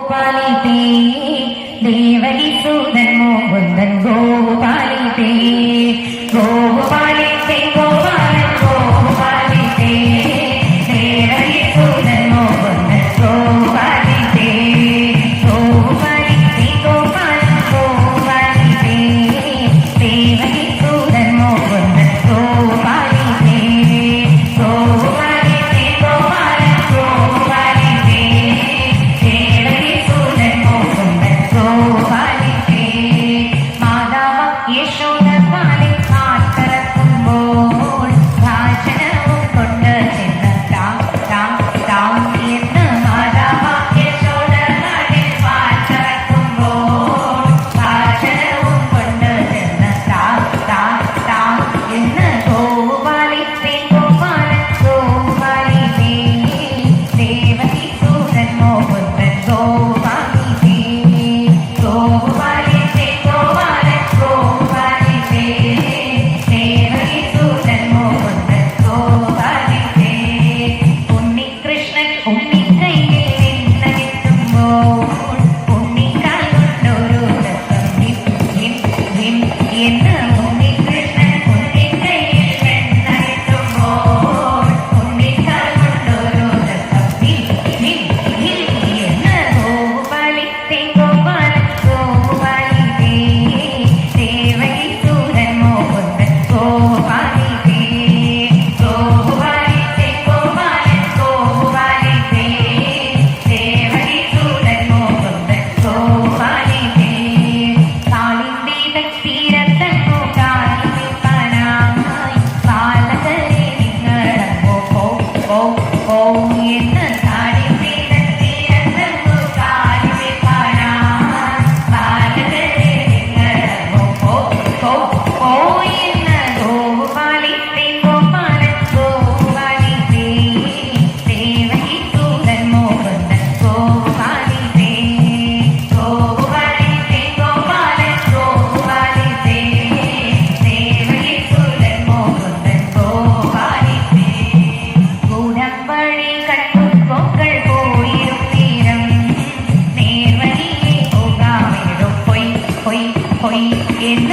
గోపాలితే Devaki soothen Mohan గోపాలితే. గోపాలితే பொய் என்ன